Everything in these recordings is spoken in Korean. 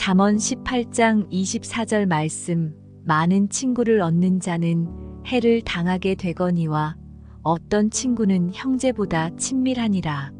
잠언 18장 24절 말씀 많은 친구를 얻는 자는 해를 당하게 되거니와 어떤 친구는 형제보다 친밀하니라.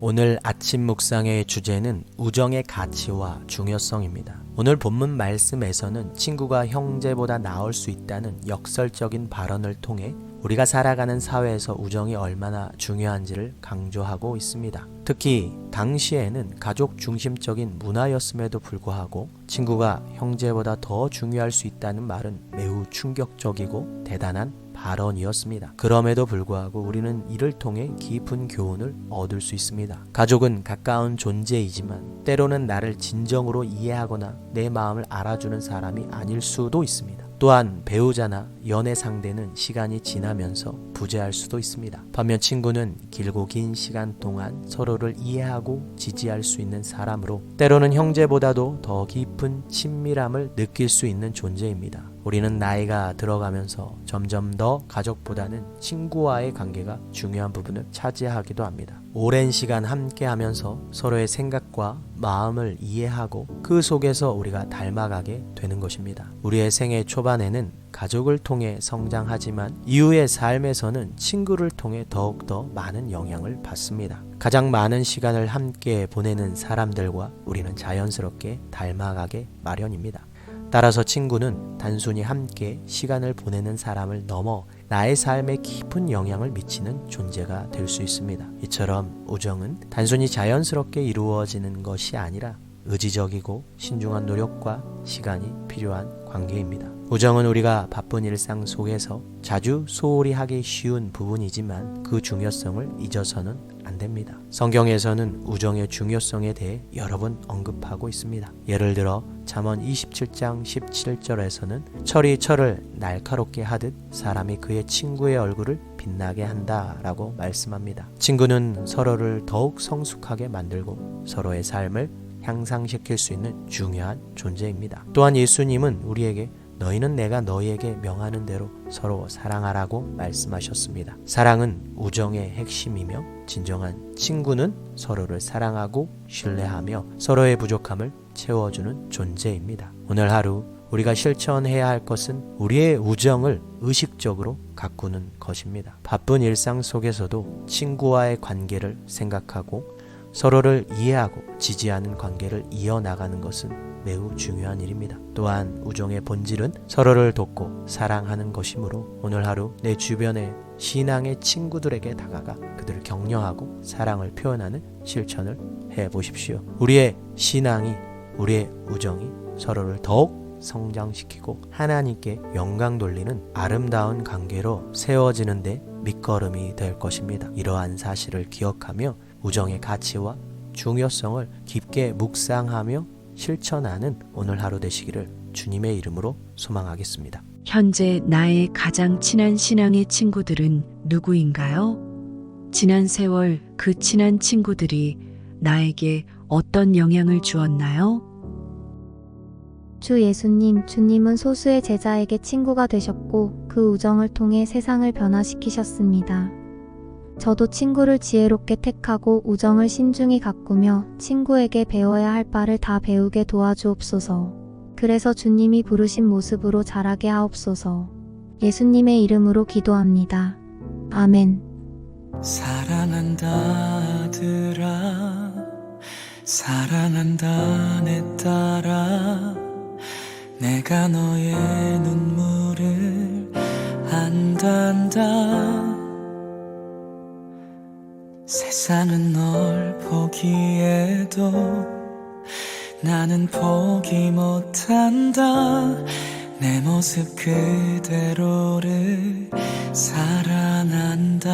오늘 아침 묵상의 주제는 우정의 가치와 중요성입니다. 오늘 본문 말씀에서는 친구가 형제보다 나을 수 있다는 역설적인 발언을 통해 우리가 살아가는 사회에서 우정이 얼마나 중요한지를 강조하고 있습니다. 특히 당시에는 가족 중심적인 문화였음에도 불구하고 친구가 형제보다 더 중요할 수 있다는 말은 매우 충격적이고 대단한 발언이었습니다. 그럼에도 불구하고 우리는 이를 통해 깊은 교훈을 얻을 수 있습니다. 가족은 가까운 존재이지만 때로는 나를 진정으로 이해하거나 내 마음을 알아주는 사람이 아닐 수도 있습니다. 또한 배우자나 연애 상대는 시간이 지나면서 부재할 수도 있습니다. 반면 친구는 길고 긴 시간 동안 서로를 이해하고 지지할 수 있는 사람으로 때로는 형제보다도 더 깊은 친밀함을 느낄 수 있는 존재입니다. 우리는 나이가 들어가면서 점점 더 가족보다는 친구와의 관계가 중요한 부분을 차지하기도 합니다. 오랜 시간 함께 하면서 서로의 생각과 마음을 이해하고 그 속에서 우리가 닮아가게 되는 것입니다. 우리의 생애 초반에는 가족을 통해 성장하지만 이후의 삶에서는 친구를 통해 더욱더 많은 영향을 받습니다. 가장 많은 시간을 함께 보내는 사람들과 우리는 자연스럽게 닮아가게 마련입니다. 따라서 친구는 단순히 함께 시간을 보내는 사람을 넘어 나의 삶에 깊은 영향을 미치는 존재가 될 수 있습니다. 이처럼 우정은 단순히 자연스럽게 이루어지는 것이 아니라 의지적이고 신중한 노력과 시간이 필요한 관계입니다. 우정은 우리가 바쁜 일상 속에서 자주 소홀히 하기 쉬운 부분이지만 그 중요성을 잊어서는 안 됩니다. 성경에서는 우정의 중요성에 대해 여러 번 언급하고 있습니다. 예를 들어 잠언 27장 17절에서는 철이 철을 날카롭게 하듯 사람이 그의 친구의 얼굴을 빛나게 한다 라고 말씀합니다. 친구는 서로를 더욱 성숙하게 만들고 서로의 삶을 향상시킬 수 있는 중요한 존재입니다. 또한 예수님은 우리에게 너희는 내가 너희에게 명하는 대로 서로 사랑하라고 말씀하셨습니다. 사랑은 우정의 핵심이며 진정한 친구는 서로를 사랑하고 신뢰하며 서로의 부족함을 채워주는 존재입니다. 오늘 하루 우리가 실천해야 할 것은 우리의 우정을 의식적으로 가꾸는 것입니다. 바쁜 일상 속에서도 친구와의 관계를 생각하고 서로를 이해하고 지지하는 관계를 이어나가는 것은 매우 중요한 일입니다. 또한 우정의 본질은 서로를 돕고 사랑하는 것이므로 오늘 하루 내 주변의 신앙의 친구들에게 다가가 그들을 격려하고 사랑을 표현하는 실천을 해 보십시오. 우리의 신앙이 우리의 우정이 서로를 더욱 성장시키고 하나님께 영광 돌리는 아름다운 관계로 세워지는데 밑거름이 될 것입니다. 이러한 사실을 기억하며 우정의 가치와 중요성을 깊게 묵상하며 실천하는 오늘 하루 되시기를 주님의 이름으로 소망하겠습니다. 현재 나의 가장 친한 신앙의 친구들은 누구인가요? 지난 세월 그 친한 친구들이 나에게 어떤 영향을 주었나요? 주 예수님, 주님은 소수의 제자에게 친구가 되셨고 그 우정을 통해 세상을 변화시키셨습니다. 저도 친구를 지혜롭게 택하고 우정을 신중히 가꾸며 친구에게 배워야 할 바를 다 배우게 도와주옵소서. 그래서 주님이 부르신 모습으로 자라게 하옵소서. 예수님의 이름으로 기도합니다. 아멘. 사랑한다 아들아 사랑한다 내 딸아 내가 너의 눈물을 안단다. 세상은 널 보기에도 나는 포기 못한다. 내 모습 그대로를 사랑한다